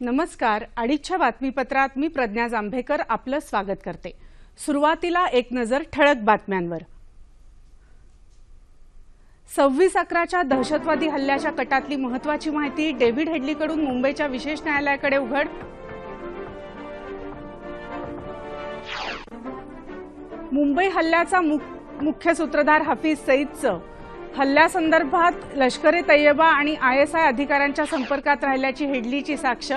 नमस्कार. अडीचच्या बातमीपत्रात मी प्रज्ञा जांभेकर आपलं स्वागत करते. सुरुवातीला एक नजर ठळक बातम्यांवर. सव्वीस अकराच्या दहशतवादी हल्ल्याच्या कटातली महत्वाची माहिती डेव्हिड हेडलीकडून मुंबईच्या विशेष न्यायालयाकडे उघड. मुंबई हल्ल्याचा मुख्य सूत्रधार हफीज सईदचं. हल्ल्यासंदर्भात लष्कर ए तय्यबा आणि आयएसआय अधिकाऱ्यांच्या संपर्कात राहिल्याची हेडलीची साक्ष.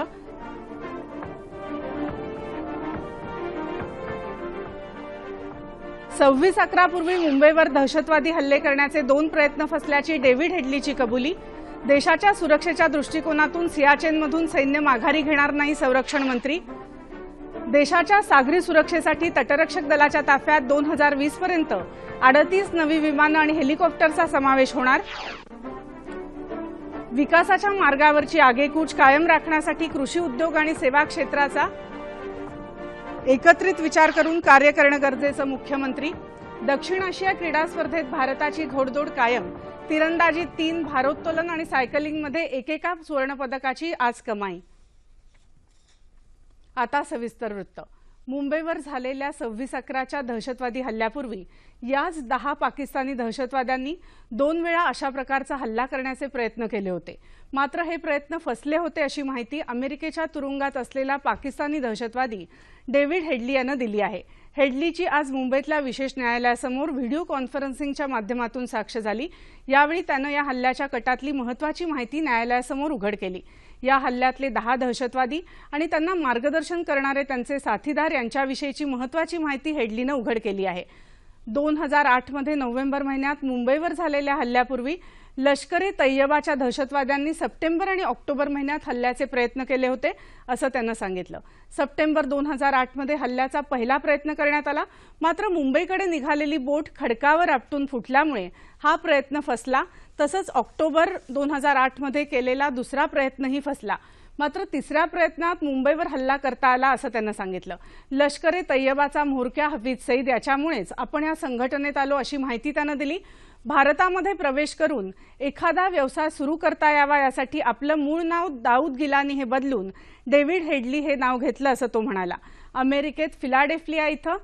सव्वीस अकरापूर्वी मुंबईवर दहशतवादी हल्ले करण्याचे दोन प्रयत्न फसल्याची डेव्हिड हेडलीची कबुली. देशाच्या सुरक्षेच्या दृष्टिकोनातून सियाचेनमधून सैन्य माघारी घेणार नाही संरक्षण मंत्री. देशाच्या सागरी सुरक्षेसाठी तटरक्षक दलाच्या ताफ्यात दोन हजार वीस पर्यंत अडतीस नवी विमानं आणि हेलिकॉप्टरचा समावेश होणार. विकासाच्या मार्गावरची आगेकूच कायम राखण्यासाठी कृषी उद्योग आणि सेवा क्षेत्राचा एकत्रित विचार करून कार्य करणं गरजेचं मुख्यमंत्री. दक्षिण आशिया क्रीडा स्पर्धेत भारताची घोडदोड कायम. तिरंदाजीत तीन भारोत्तोलन आणि सायकलिंगमध्ये एकेका सुवर्णपदकाची आज कमाई. आता सविस्तर वृत्त. मुंबईवर झालेल्या सव्वीस अकराच्या दहशतवादी हल्ल्यापूर्वी याच दहा पाकिस्तानी दहशतवाद्यांनी दोन वेळा अशा प्रकारचा हल्ला करण्याचे प्रयत्न केले होते. मात्र हे प्रयत्न फसले होते अशी माहिती अमेरिकेच्या तुरुंगात असलेला पाकिस्तानी दहशतवादी डेव्हिड हेडली यानं दिली आहे. हेडलीची आज मुंबईतल्या विशेष न्यायालयासमोर व्हिडिओ कॉन्फरन्सिंगच्या माध्यमातून साक्ष झाली. यावेळी त्यानं या हल्ल्याच्या कटातली महत्वाची माहिती न्यायालयासमोर उघड केली. या हल्ल्यातले दहा दहशतवादी आणि त्यांना मार्गदर्शन करणारे त्यांचे साथीदार यांच्याविषयीची महत्वाची माहिती हेडलीनं उघड केली आहे. दोन हजार आठमध्ये नोव्हेंबर महिन्यात मुंबईवर झालेल्या हल्ल्यापूर्वी लष्कर ए तय्यबाच्या दहशतवाद्यांनी सप्टेंबर आणि ऑक्टोबर महिन्यात हल्ल्याचे प्रयत्न केले होते असं त्यानं सांगितलं. सप्टेंबर दोन हजार आठमध्ये हल्ल्याचा पहिला प्रयत्न करण्यात आला. मात्र मुंबईकडे निघालेली बोट खडकावर आपटून फुटल्यामुळे हा प्रयत्न फसला. तसंच ऑक्टोबर दोन हजार आठमध्ये केलेला दुसरा प्रयत्नही फसला. मात्र तिसऱ्या प्रयत्नात मुंबईवर हल्ला करता आला असं त्यांना सांगितलं. लष्कर ए तय्यबाचा म्होरक्या हफीज सईद याच्यामुळेच आपण या संघटनेत आलो अशी माहिती त्यानं दिली. भारतामध्ये प्रवेश करून एखादा व्यवसाय सुरू करता यावा यासाठी आपलं मूळ नाव दाऊद गिलानी हे बदलून डेव्हिड हेडली हे नाव घेतलं असं तो म्हणाला. अमेरिकेत फिलाडेल्फिया इथं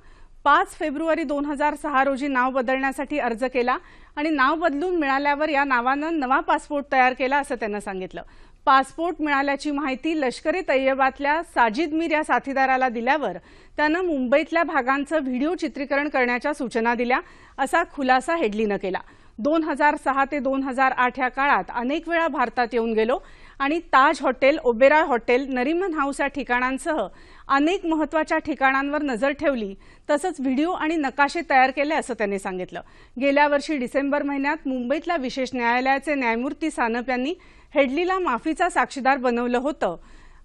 पाच फेब्रुवारी दोन हजार सहा रोजी नाव बदलण्यासाठी अर्ज केला आणि नाव बदलून मिळाल्यावर या नावानं नवा पासपोर्ट तयार केला असं त्यांना सांगितलं. पासपोर्ट मिळाल्याची माहिती लष्करी तय्यबातल्या साजिद मीर या साथीदाराला दिल्यावर त्यानं मुंबईतल्या भागांचं व्हिडिओ चित्रीकरण करण्याच्या सूचना दिल्या असा खुलासा हेडलीनं केला. दोन हजार सहा ते दोन हजार आठ या काळात अनेक वेळा भारतात येऊन गेलो आणि Taj hotel Oberoi hotel Nariman house या ठिकाणांसह अनेक महत्त्वाच्या ठिकाणांवर नजर ठेवली तसंच व्हिडिओ आणि नकाशे तयार केले असं त्यांनी सांगितलं. गेल्या वर्षी डिसेंबर महिन्यात मुंबईतल्या विशेष न्यायालयाचे न्यायमूर्ती सानप यांनी हेडलीला माफीचा साक्षीदार बनवलं होतं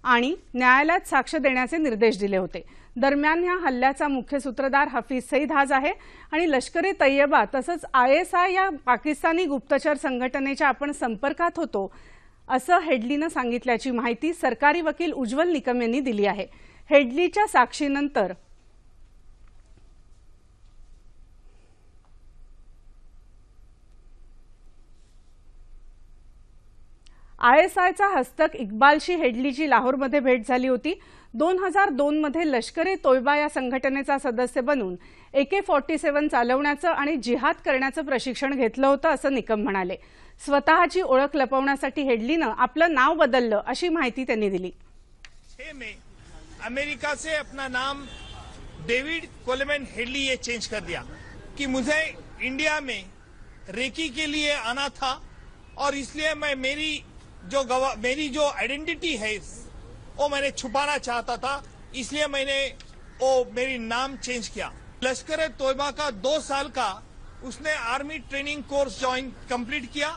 आणि न्यायालयात साक्ष देण्याचे निर्देश दिले होते. दरम्यान या हल्ल्याचा मुख्य सूत्रधार हफीज सईद हाज आहे आणि लष्कर ए तय्यबा तसंच आय एस आय या पाकिस्तानी गुप्तचर संघटनेच्या आपण संपर्कात होतो असं हेडलीनं सांगितल्याची माहिती सरकारी वकील उज्ज्वल निकम यांनी दिली आहे. हेडलीच्या साक्षीनंतर आयएसआयचा हस्तक इक्बालशी हेडलीची लाहोरमध्ये भेट झाली होती. दोन हजार दोनमध्ये लष्कर ए तोयबा या संघटनेचा सदस्य बनून एके फॉर्टी सेव्हन चालवण्याचं आणि जिहाद करण्याचं प्रशिक्षण घेतलं होतं असं निकम म्हणाले. स्वतःची ओळख लपवण्यासाठी हेडलीनं आपलं नाव बदललं अशी माहिती त्यांनी दिली. अमेरिका से अपना नाम डेविड कोलेमैन हेडली ये चेंज कर दिया कि मुझे इंडिया में रेकी के लिए आना था और इसलिए मैं मेरी जो मेरी जो आइडेंटिटी है, वो मैंने छुपाना चाहता था, इसलिए मैंने वो मेरी नाम चेंज किया। लश्कर तोयबा का दो साल का उसने army training course join complete KIA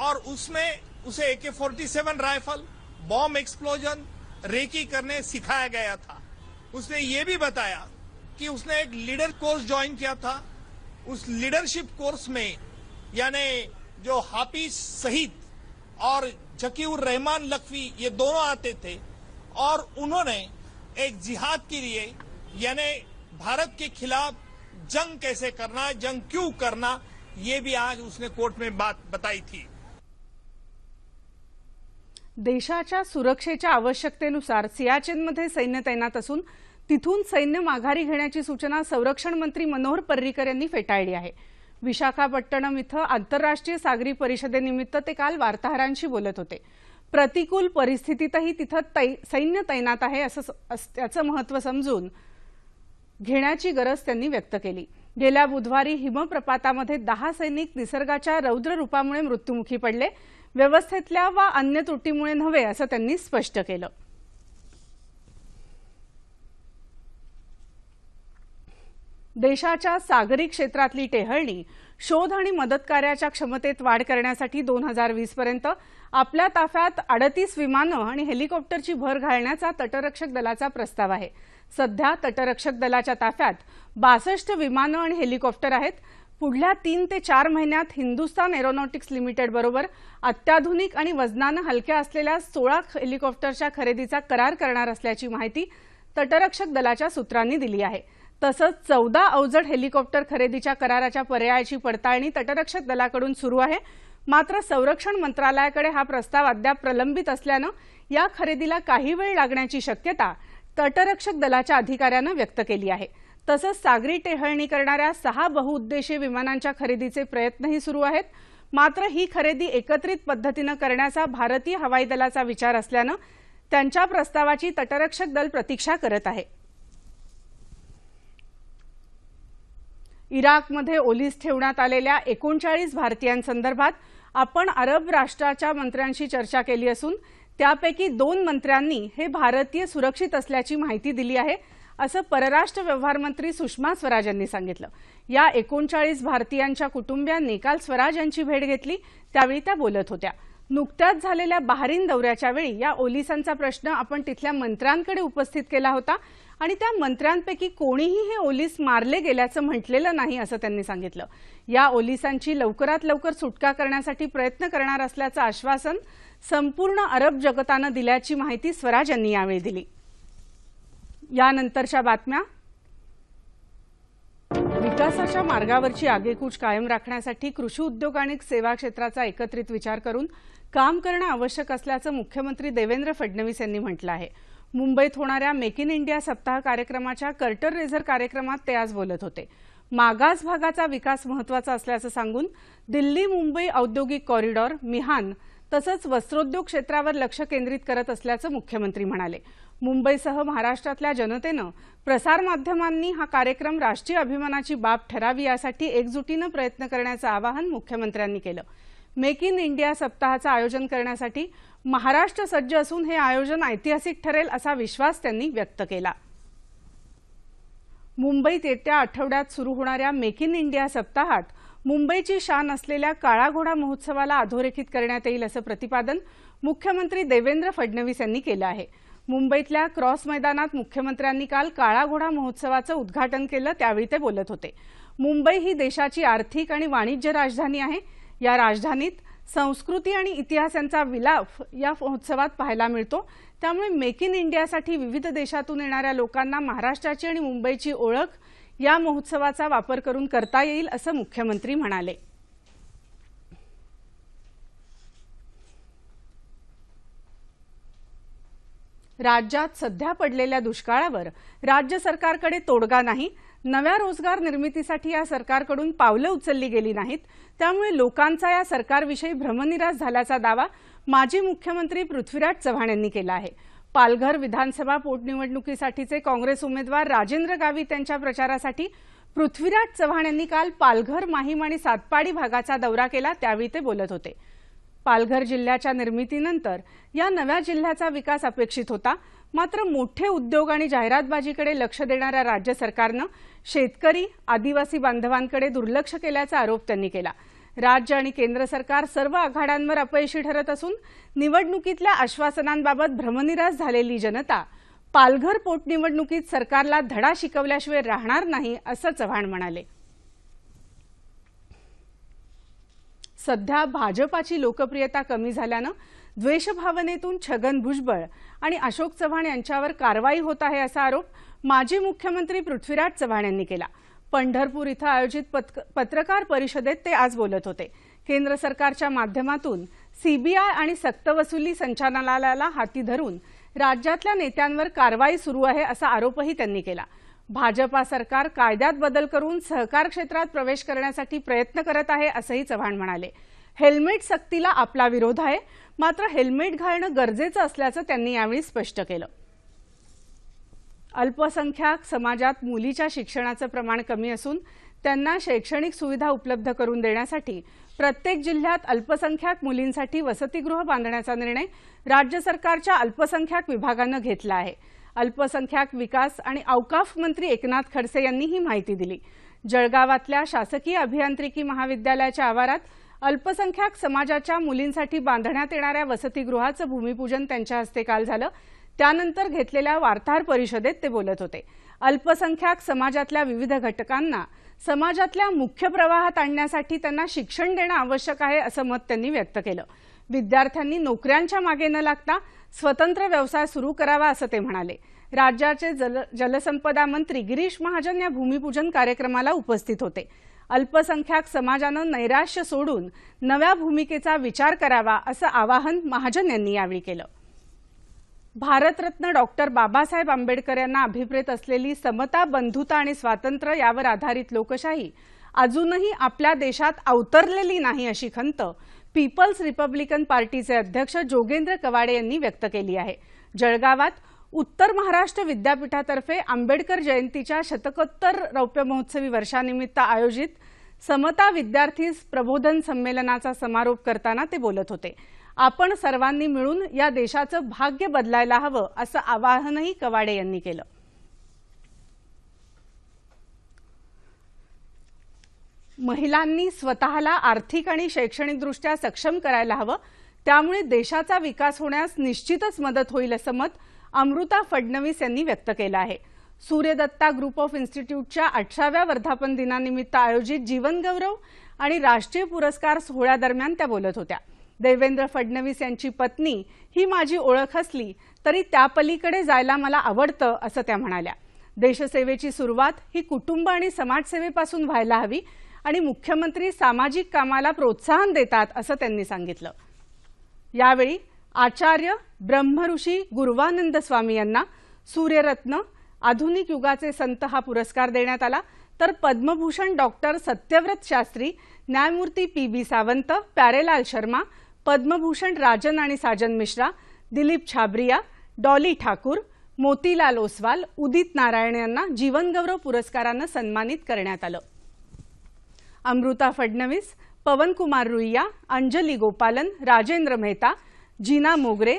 और उसमें उसे A K forty seven rifle bomb explosion recce करने सिखाया गया था। उसने ये भी बताया कि उसने एक लीडर कोर्स ज्वाइन किया था। उस लीडरशिप कोर्स में, यानी जो हाफिज शहीद और जकीउर रहमान लखवी, ये दोनों आते थे और उन्होंने एक जिहाद के लिए, यानी भारत के खिलाफ जंग कैसे करना जंग क्यों करना, ये भी आज उसने कोर्ट में बात बताई थी। देशाच्या सुरक्षेच्या आवश्यकतेनुसार सियाचेनमध्ये सैन्य तैनात असून तिथून सैन्य माघारी घेण्याची सूचना संरक्षण मंत्री मनोहर पर्रीकर यांनी फेटाळली आहे. विशाखापट्टणम इथं आंतरराष्ट्रीय सागरी परिषदेनिमित्त ते काल वार्ताहरांशी बोलत होते. प्रतिकूल परिस्थितीतही तिथं तै सैन्य तैनात आहे असं त्याचं महत्त्व समजून घेण्याची गरज त्यांनी व्यक्त केली. गेल्या बुधवारी हिमप्रपातामध्ये दहा सैनिक निसर्गाच्या रौद्र रूपामुळे मृत्युमुखी पडले. व्यवस्थेतल्या वा अन्य त्रुटीमुळे नव्हे असं त्यांनी स्पष्ट केलं. देशाच्या सागरी क्षेत्रातली टेहळणी शोध आणि मदत कार्याच्या क्षमतेत वाढ करण्यासाठी दोन हजार वीस पर्यंत आपल्या ताफ्यात अडतीस विमानं आणि हेलिकॉप्टरची भर घालण्याचा तटरक्षक दलाचा प्रस्ताव आहे. सध्या तटरक्षक दलाच्या ताफ्यात बासष्ट विमानं आणि हेलिकॉप्टर आहेत. पुढल्या तीन ते चार महिन्यात हिंदुस्तान एरोनॉटिक्स लिमिटेड बरोबर अत्याधुनिक आणि वजनानं हलक्या असलेल्या सोळा हेलिकॉप्टरच्या खरेदीचा करार करणार असल्याची माहिती तटरक्षक दलाच्या सूत्रांनी दिली आहे. तसंच चौदा अवजड हेलिकॉप्टर खरेदीच्या कराराच्या पर्यायाची पडताळणी तटरक्षक दलाकडून सुरू आहे. मात्र संरक्षण मंत्रालयाकडे हा प्रस्ताव अद्याप प्रलंबित असल्यानं या खरेदीला काही वेळ लागण्याची शक्यता तटरक्षक दलाच्या अधिकाऱ्यानं व्यक्त केली आहे. तसंच सागरी टेहळणी करणाऱ्या सहा बहुउद्देशीय विमानांच्या खरेदीचे प्रयत्नही सुरू आहेत. मात्र ही खरेदी एकत्रित पद्धतीनं करण्याचा भारतीय हवाई दलाचा विचार असल्यानं त्यांच्या प्रस्तावाची तटरक्षक दल प्रतीक्षा करत आहे. इराकमध्ये ओलीस ठेवण्यात आलेल्या एकोणचाळीस भारतीयांसंदर्भात आपण अरब राष्ट्राच्या मंत्र्यांशी चर्चा केली असून त्यापैकी दोन मंत्र्यांनी हे भारतीय सुरक्षित असल्याची माहिती दिली आहे. असं परराष्ट्र व्यवहार मंत्री सुषमा स्वराज यांनी सांगितलं. या एकोणचाळीस भारतीयांच्या कुटुंबियांनी काल स्वराज यांची भेट घेतली त्यावेळी त्या बोलत होत्या. नुकत्याच झालेल्या बहारीन दौऱ्याच्या वेळी या ओलिसांचा प्रश्न आपण तिथल्या मंत्र्यांकडे उपस्थित केला होता आणि त्या मंत्र्यांपैकी कोणीही हे ओलीस मारले गेल्याचं म्हटलेलं नाही असं त्यांनी सांगितलं. या ओलिसांची लवकरात लवकर सुटका करण्यासाठी प्रयत्न करणार असल्याचं आश्वासन संपूर्ण अरब जगतानं दिल्याची माहिती स्वराज यांनी यावेळी दिली. यानंतरच्या बातम्या. विकासाच्या मार्गावरची आगेकूच कायम राखण्यासाठी कृषी उद्योग आणि सेवा क्षेत्राचा एकत्रित विचार करून काम करणं आवश्यक असल्याचं मुख्यमंत्री देवेंद्र फडणवीस यांनी म्हटलं आहे. मुंबईत होणाऱ्या मेक इन इंडिया सप्ताह कार्यक्रमाच्या कर्टर रेझर कार्यक्रमात ते आज बोलत होते. मागास भागाचा विकास महत्त्वाचा असल्याचं सांगून दिल्ली मुंबई औद्योगिक कॉरिडॉर मिहान तसंच वस्त्रोद्योग क्षेत्रावर लक्ष केंद्रित करत असल्याचं मुख्यमंत्री म्हणाले. मुंबईसह महाराष्ट्रातल्या जनतेनं प्रसारमाध्यमांनी हा कार्यक्रम राष्ट्रीय अभिमानाची बाब ठरावी यासाठी एकजुटीनं प्रयत्न करण्याचं आवाहन मुख्यमंत्र्यांनी केलं. मेक इन इंडिया सप्ताहाचं आयोजन करण्यासाठी महाराष्ट्र सज्ज असून हे आयोजन ऐतिहासिक ठरेल असा विश्वास त्यांनी व्यक्त केला. मुंबईत येत्या आठवड्यात सुरू होणाऱ्या मेक इन इंडिया सप्ताहात मुंबईची शान असलेल्या काळा घोडा महोत्सवाला अधोरेखित करण्यात येईल असं प्रतिपादन मुख्यमंत्री देवेंद्र फडणवीस यांनी केलं आहे. मुंबईतल्या क्रॉस मैदानात मुख्यमंत्र्यांनी काल काळा घोडा महोत्सवाचं उद्घाटन केलं त्यावेळी ते बोलत होते. मुंबई ही देशाची आर्थिक आणि वाणिज्य राजधानी आहे. या राजधानीत संस्कृती आणि इतिहास यांचा विलाफ या महोत्सवात पाहायला मिळतो. त्यामुळे मेक इन इंडियासाठी विविध देशातून येणाऱ्या लोकांना महाराष्ट्राची आणि मुंबईची ओळख या महोत्सवाचा वापर करून करता येईल असं मुख्यमंत्री म्हणाले. राज्यात सध्या पडलेल्या दुष्काळावर राज्य सरकारकडे तोडगा नाही. नव्या रोजगार निर्मितीसाठी या सरकारकडून पावलं उचलली गेली नाहीत. त्यामुळे लोकांचा या सरकारविषयी भ्रमनिराश झाल्याचा दावा माजी मुख्यमंत्री पृथ्वीराज चव्हाण यांनी केला आहे. पालघर विधानसभा पोटनिवडणुकीसाठीचे काँग्रेस उमेदवार राजेंद्र गावित यांच्या प्रचारासाठी पृथ्वीराज चव्हाण यांनी काल पालघर माहीम आणि सातपाडी भागाचा दौरा केला त्यावेळी ते बोलत होते. पालघर जिल्ह्याच्या निर्मितीनंतर या नव्या जिल्ह्याचा विकास अपेक्षित होता. मात्र मोठे उद्योग आणि जाहिरातबाजीकडे लक्ष देणाऱ्या राज्य सरकारनं शेतकरी आदिवासी बांधवांकडे दुर्लक्ष केल्याचा आरोप त्यांनी केला. राज्य आणि केंद्र सरकार सर्व आघाड्यांवर अपयशी ठरत असून निवडणुकीतल्या आश्वासनांबाबत भ्रमनिरास झालेली जनता पालघर पोटनिवडणुकीत सरकारला धडा शिकवल्याशिवाय राहणार नाही असं चव्हाण म्हणाले. सध्या भाजपाची लोकप्रियता कमी झाल्यानं द्वेषभावनेतून छगन भुजबळ आणि अशोक चव्हाण यांच्यावर कारवाई होत आहे असा आरोप माजी मुख्यमंत्री पृथ्वीराज चव्हाण यांनी केला. पंढरपूर इथं आयोजित पत्रकार परिषदेत ते आज बोलत होते. केंद्र सरकारच्या माध्यमातून सीबीआय आणि सक्तवसुली संचालनालयाला हाती धरून राज्यातल्या नेत्यांवर कारवाई सुरू आहे असा आरोपही त्यांनी केला. भाजपा सरकार कायद्यात बदल करून सहकार क्षेत्रात प्रवेश करण्यासाठी प्रयत्न करत आहे असंही चव्हाण म्हणाले. हेल्मेट सक्तीला आपला विरोध आहे मात्र हेल्मेट घालणं गरजेचं असल्याचं त्यांनी यावेळी स्पष्ट केलं. अल्पसंख्याक समाजात मुलीच्या शिक्षणाचं प्रमाण कमी असून त्यांना शैक्षणिक सुविधा उपलब्ध करून देण्यासाठी प्रत्येक जिल्ह्यात अल्पसंख्याक मुलींसाठी वसतिगृह बांधण्याचा निर्णय राज्य सरकारच्या अल्पसंख्याक विभागानं घेतला आहे. अल्पसंख्याक विकास आणि औकाफ मंत्री एकनाथ खडसे यांनी ही माहिती दिली. जळगावातल्या शासकीय अभियांत्रिकी महाविद्यालयाच्या आवारात अल्पसंख्याक समाजाच्या मुलींसाठी बांधण्यात येणाऱ्या वसतिगृहाचं भूमिपूजन त्यांच्या हस्ते काल झालं. त्यानंतर घेतलेल्या वार्ताहर परिषदेत ते बोलत होते. अल्पसंख्याक समाजातल्या विविध घटकांना समाजातल्या मुख्य प्रवाहात आणण्यासाठी त्यांना शिक्षण देणं आवश्यक आहे असं मत त्यांनी व्यक्त केलं. विद्यार्थ्यांनी नोकऱ्यांच्या मागे न लागता स्वतंत्र व्यवसाय सुरू करावा असं ते म्हणाले. राज्याचे जल जलसंपदा मंत्री गिरीश महाजन या भूमिपूजन कार्यक्रमाला उपस्थित होते. अल्पसंख्याक समाजानं नैराश्य सोडून नव्या भूमिकेचा विचार करावा असं आवाहन महाजन यांनी यावेळी केलं. भारतरत्न डॉक्टर बाबासाहेब आंबेडकर यांना अभिप्रेत असलेली समता बंधुता आणि स्वातंत्र्य यावर आधारित लोकशाही अजूनही आपल्या देशात अवतरलेली नाही अशी खंत पीपल्स रिपब्लिकन पार्टीचे अध्यक्ष जोगेंद्र कवाडे यांनी व्यक्त केली आहे. जळगावात उत्तर महाराष्ट्र विद्यापीठातर्फे आंबेडकर जयंतीच्या शतकोत्तर रौप्य महोत्सवी वर्षानिमित्त आयोजित समता विद्यार्थी प्रबोधन संमेलनाचा समारोप करताना ते बोलत होते. आपण सर्वांनी मिळून या देशाचं भाग्य बदलायला हवं असं आवाहनही कवाडे यांनी केलं. महिलांनी स्वतःला आर्थिक आणि शैक्षणिकदृष्ट्या सक्षम करायला हवं. त्यामुळे देशाचा विकास होण्यास निश्चितच मदत होईल असं मत अमृता फडणवीस यांनी व्यक्त केलं आहे. सूर्यदत्ता ग्रुप ऑफ इन्स्टिट्यूटच्या अठराव्या वर्धापन दिनानिमित्त आयोजित जीवनगौरव आणि राष्ट्रीय पुरस्कार सोहळ्यादरम्यान त्या बोलत होत्या. देवेंद्र फडणवीस यांची पत्नी ही माझी ओळख असली तरी त्यापलीकडे जायला मला आवडतं असं त्या म्हणाल्या. देशसेवेची सुरुवात ही कुटुंब आणि समाजसेवेपासून व्हायला हवी आणि मुख्यमंत्री सामाजिक कामाला प्रोत्साहन देतात असं त्यांनी सांगितलं. यावेळी आचार्य ब्रह्मऋषी गुरुवानंद स्वामी यांना सूर्यरत्न आधुनिक युगाचे संत हा पुरस्कार देण्यात आला. तर पद्मभूषण डॉक्टर सत्यव्रत शास्त्री न्यायमूर्ती पी बी सावंत प्यारेलाल शर्मा पद्मभूषण राजन आणि साजन मिश्रा दिलीप छाबरिया डॉली ठाकूर मोतीलाल ओसवाल उदित नारायण यांना जीवनगौरव पुरस्कारानं सन्मानित करण्यात आलं. अमृता फडणवीस पवनकुमार रुईया अंजली गोपालन राजेंद्र मेहता जीना मोगरे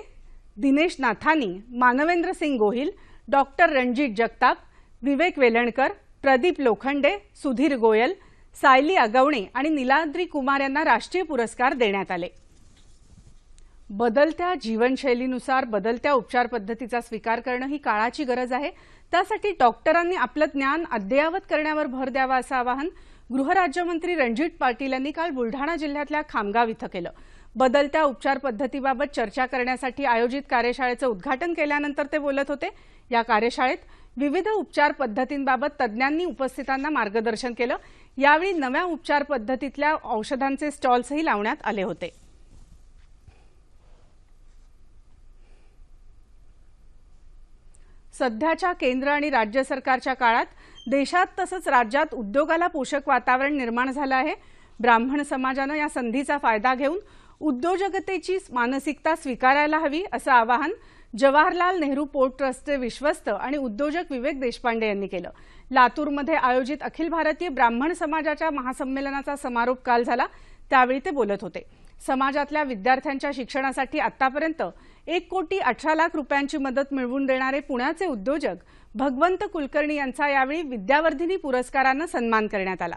दिनेश नाथानी मानवेंद्र सिंग गोहिल डॉक्टर रणजित जगताप विवेक वेलणकर प्रदीप लोखंडे सुधीर गोयल सायली अगवणे आणि निलाद्री कुमार यांना राष्ट्रीय पुरस्कार देण्यात आले. बदलत्या जीवनशैलीनुसार बदलत्या उपचार पद्धतीचा स्वीकार करणं ही काळाची गरज आहे. त्यासाठी डॉक्टरांनी आपलं ज्ञान अद्ययावत करण्यावर भर द्यावा असं आवाहन गृहराज्यमंत्री रणजित पाटील यांनी काल बुलढाणा जिल्ह्यातल्या खामगाव इथं केलं. बदलत्या उपचार पद्धतीबाबत चर्चा करण्यासाठी आयोजित कार्यशाळेचं उद्घाटन केल्यानंतर ते बोलत होते. या कार्यशाळेत विविध उपचार पद्धतींबाबत तज्ज्ञांनी उपस्थितांना मार्गदर्शन केलं. यावेळी नव्या उपचार पद्धतीतल्या औषधांचे स्टॉल्सही लावण्यात आले होते. सध्याच्या केंद्र आणि राज्य सरकारच्या काळात देशात तसंच राज्यात उद्योगाला पोषक वातावरण निर्माण झालं आहे. ब्राह्मण समाजानं या संधीचा फायदा घेऊन उद्योजकतेची मानसिकता स्वीकारायला हवी असं आवाहन जवाहरलाल नेहरू पोर्ट ट्रस्टचे विश्वस्त आणि उद्योजक विवेक देशपांडे यांनी केलं. लातूरमध्ये आयोजित अखिल भारतीय ब्राह्मण समाजाच्या महासंमेलनाचा समारोप काल झाला. त्यावेळी ते बोलत होते. समाजातल्या विद्यार्थ्यांच्या शिक्षणासाठी आतापर्यंत एक कोटी अठरा लाख रुपयांची मदत मिळवून देणारे पुण्याचे उद्योजक भगवंत कुलकर्णी यांचा यावेळी विद्यावर्धिनी पुरस्कारानं सन्मान करण्यात आला.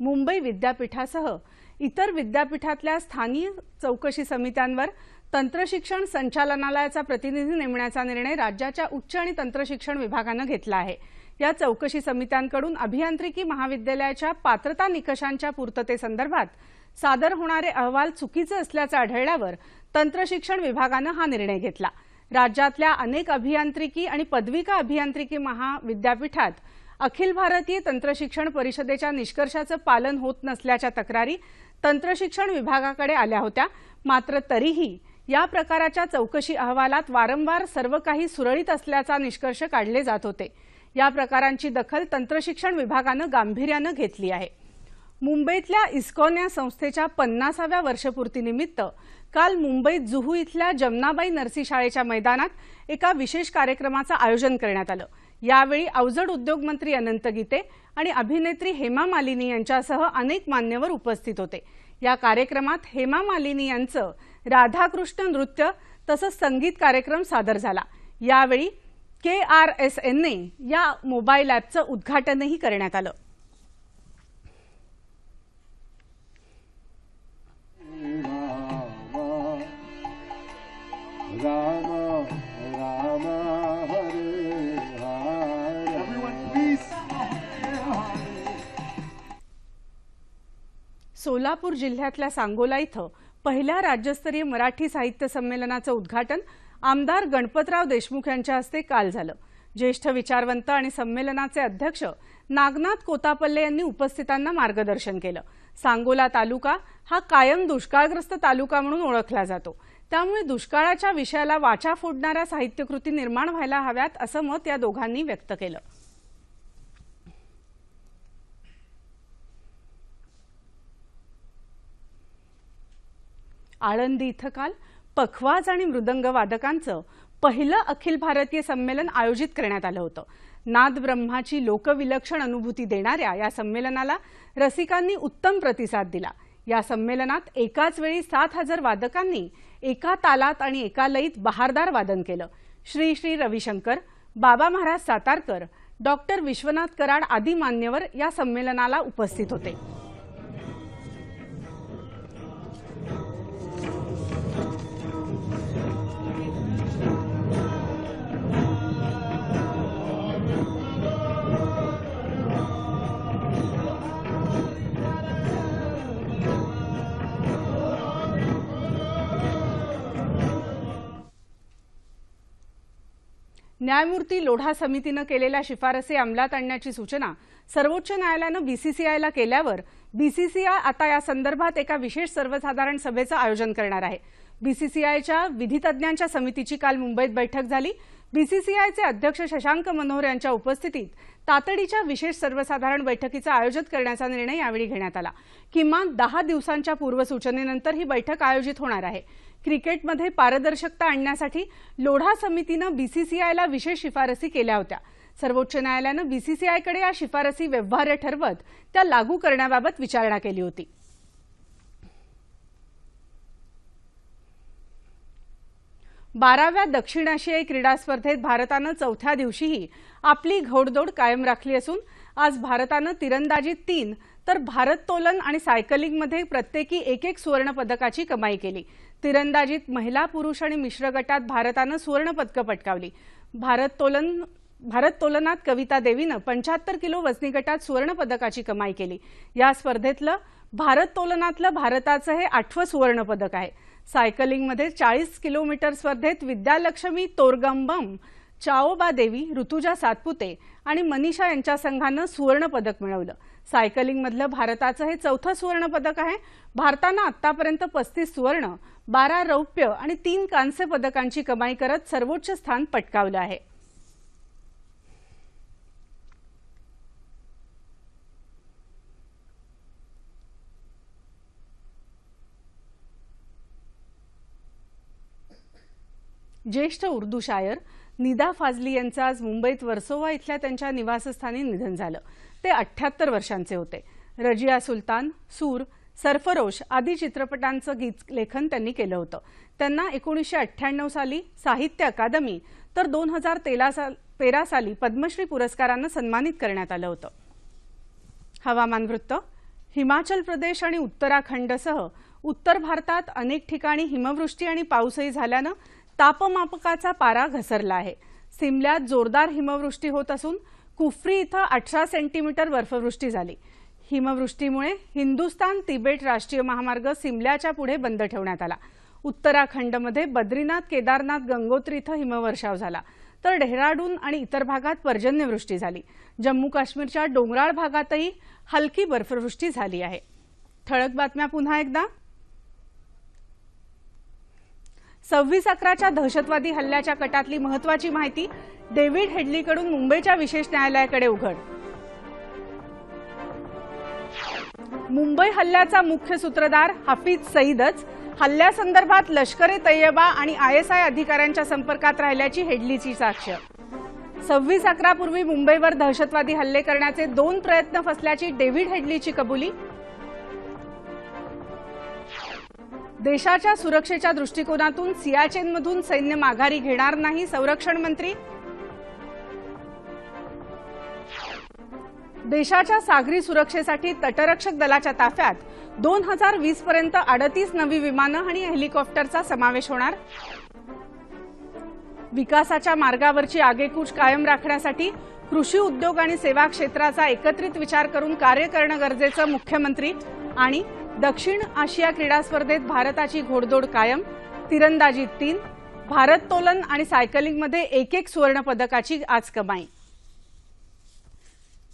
मुंबई विद्यापीठासह इतर विद्यापीठातल्या स्थानीय चौकशी समित्यांवर तंत्रशिक्षण संचालनालयाचा प्रतिनिधी नेमण्याचा निर्णय राज्याच्या उच्च आणि तंत्रशिक्षण विभागानं घेतला आहे. या चौकशी समित्यांकडून अभियांत्रिकी महाविद्यालयाच्या पात्रता निकषांच्या पूर्ततेसंदर्भात सादर होणारे अहवाल चुकीचे असल्याचं आढळल्यावर तंत्रशिक्षण विभागानं हा निर्णय घेतला. राज्यातल्या अनेक अभियांत्रिकी आणि पदविका अभियांत्रिकी महाविद्यापीठात अखिल भारतीय तंत्रशिक्षण परिषदेच्या निष्कर्षाचं पालन होत नसल्याच्या तक्रारी तंत्रशिक्षण विभागाकडे आल्या होत्या मात्र तरीही या प्रकाराच्या चौकशी अहवालात वारंवार सर्व काही सुरळीत असल्याचा निष्कर्ष काढले जात होते. या प्रकारांची दखल तंत्रशिक्षण विभागानं गांभीर्यानं घेतली आहे. मुंबईतल्या इस्कॉन या संस्थेच्या पन्नासाव्या वर्षपूर्तीनिमित्त काल मुंबईत जुहू इथल्या जमनाबाई नरसी शाळेच्या मैदानात एका विशेष कार्यक्रमाचं आयोजन करण्यात आलं. यावेळी अवजड उद्योग मंत्री अनंत गीते आणि अभिनेत्री हेमा मालिनी यांच्यासह अनेक मान्यवर उपस्थित होते. या कार्यक्रमात हेमा मालिनी यांचं राधाकृष्ण नृत्य तसंच संगीत कार्यक्रम सादर झाला. यावेळी के आर एस एनने या मोबाईल ॲपचं उद्घाटनही करण्यात आलं. सोलापूर जिल्ह्यातल्या सांगोला इथं पहिल्या राज्यस्तरीय मराठी साहित्य संमेलनाचं उद्घाटन आमदार गणपतराव देशमुख यांच्या हस्ते काल झालं. ज्येष्ठ विचारवंत आणि संमेलनाचे अध्यक्ष नागनाथ कोतापल्ले यांनी उपस्थितांना मार्गदर्शन केलं. सांगोला तालुका हा कायम दुष्काळग्रस्त तालुका म्हणून ओळखला जातो. त्यामुळे दुष्काळाच्या विषयाला वाचा फोडणाऱ्या साहित्यकृती निर्माण व्हायला हव्यात असं मत या दोघांनी व्यक्त केलं. आळंदी इथं काल पखवाज आणि मृदंग वादकांचं पहिलं अखिल भारतीय संमेलन आयोजित करण्यात आलं होतं. नाद ब्रह्माची लोकविलक्षण अनुभूती देणाऱ्या या संमेलनाला रसिकांनी उत्तम प्रतिसाद दिला. या संमेलनात एकाच वेळी सात हजार वादकांनी एका तालात आणि एका लयीत बहारदार वादन केलं. श्री श्री रविशंकर बाबा महाराज सातारकर डॉक्टर विश्वनाथ कराड आदी मान्यवर या संमेलनाला उपस्थित होते. न्यायमूर्ती लोढा समितीनं केलेल्या शिफारसी अंमलात आणण्याची सूचना सर्वोच्च न्यायालयानं बीसीसीआयला केल्यावर बीसीसीआय आता या संदर्भात एका विशेष सर्वसाधारण सभेचं आयोजन करणार आहे. बीसीसीआयच्या विधितज्ञांच्या समितीची काल मुंबईत बैठक झाली. बीसीसीआयचे अध्यक्ष शशांक मनोहर यांच्या उपस्थितीत तातडीच्या विशेष सर्वसाधारण बैठकीचं आयोजित करण्याचा निर्णय यावेळी घेण्यात आला. किमान दहा दिवसांच्या पूर्वसूचनेनंतर ही बैठक आयोजित होणार आहे. क्रिकेटमध्ये पारदर्शकता आणण्यासाठी लोढा समितीनं बीसीसीआयला विशेष शिफारसी केल्या होत्या. सर्वोच्च न्यायालयानं बीसीसीआयकडे या शिफारसी व्यवहार्य ठरवत त्या लागू करण्याबाबत विचारणा केली होती. बाराव्या दक्षिण आशियाई क्रीडा स्पर्धेत भारतानं चौथ्या दिवशीही आपली घोडदौड कायम राखली असून आज भारतानं तिरंदाजीत तीन तर भारोत्तोलन आणि सायकलिंगमध्ये प्रत्येकी एक एक सुवर्ण पदकाची कमाई केली. तिरंदाजीत महिला पुरुष आणि मिश्र गटात भारतानं सुवर्णपदकं पटकावली. भारोत्तोलन भारोत्तोलनात कविता देवीनं पंच्याहत्तर किलो वजनी गटात सुवर्णपदकाची कमाई केली. या स्पर्धेतलं भारोत्तोलनातलं भारताचं हे आठवं सुवर्णपदक आहे. सायकलिंगमध्ये चाळीस किलोमीटर स्पर्धेत विद्यालक्ष्मी तोरगंबम चाओबा देवी ऋतुजा सातपुते आणि मनीषा यांच्या संघानं सुवर्णपदक मिळवलं. सायकलिंगमधलं भारताचं हे चौथं सुवर्ण पदक आहे. भारतानं आतापर्यंत पस्तीस सुवर्ण बारा रौप्य आणि तीन कांस्य पदकांची कमाई करत सर्वोच्च स्थान पटकावलं आहे. ज्येष्ठ उर्दू शायर निदा फाजली यांचं आज मुंबईत वर्सोवा इथल्या त्यांच्या निवासस्थानी निधन झालं. ते अठ्ठ्याहत्तर वर्षांचे होते. रजिया सुलतान सूर सरफरोश आदी चित्रपटांचं गीत लेखन त्यांनी केलं होतं. त्यांना एकोणीसशे अठ्ठ्याण्णव साली साहित्य अकादमी तर दोन हजार तेरा साल तेरा साली पद्मश्री पुरस्कारानं सन्मानित करण्यात आलं होतं. हवामान वृत्त हिमाचल प्रदेश आणि उत्तराखंडसह उत्तर भारतात अनेक ठिकाणी हिमवृष्टी आणि पाऊसही झाल्यानं तापमापकाचा पारा घसरला आहे. सिमल्यात जोरदार हिमवृष्टी होत असून कुफ्री इथं अठरा सेंटीमीटर बर्फवृष्टी झाली. हिमवृष्टीमुळे हिंदुस्तान तिबेट राष्ट्रीय महामार्ग सिमल्याच्या पुढे बंद ठेवण्यात आला. उत्तराखंडमध्ये बद्रीनाथ केदारनाथ गंगोत्री इथं हिमवर्षाव झाला. तर डेहराडून आणि इतर भागात पर्जन्यवृष्टी झाली. जम्मू काश्मीरच्या डोंगराळ भागातही हलकी बर्फवृष्टी झाली आहे. ठळक बातम्या पुन्हा एकदा. सव्वीस अकराच्या दहशतवादी हल्ल्याच्या कटातली महत्वाची माहिती डेव्हिड हेडलीकडून मुंबईच्या विशेष न्यायालयाकडे उघड. मुंबई हल्ल्याचा मुख्य सूत्रधार हाफिज सईदच हल्ल्यासंदर्भात लष्कर ए तय्यबा आणि आयएसआय अधिकाऱ्यांच्या संपर्कात राहिल्याची हेडलीची साक्ष. सव्वीस अकरापूर्वी मुंबईवर दहशतवादी हल्ले करण्याचे दोन प्रयत्न फसल्याची डेव्हिड हेडलीची कबुली. देशाच्या सुरक्षेच्या दृष्टिकोनातून सियाचेनमधून सैन्य माघारी घेणार नाही संरक्षण मंत्री देशाच्या सागरी सुरक्षेसाठी तटरक्षक दलाच्या ताफ्यात दोन हजार वीस पर्यंत अडतीस नवी विमानं आणि हेलिकॉप्टरचा समावेश होणार. विकासाच्या मार्गावरची आगेकूच कायम राखण्यासाठी कृषी उद्योग आणि सेवा क्षेत्राचा एकत्रित विचार करून कार्य करणं गरजेचं मुख्यमंत्री आणि दक्षिण आशिया क्रीडा स्पर्धेत भारताची घोडदोड कायम. तिरंदाजीत तीन भारत्तोलन आणि सायकलिंगमध्ये एक एक सुवर्णपदकाची आज कमाई.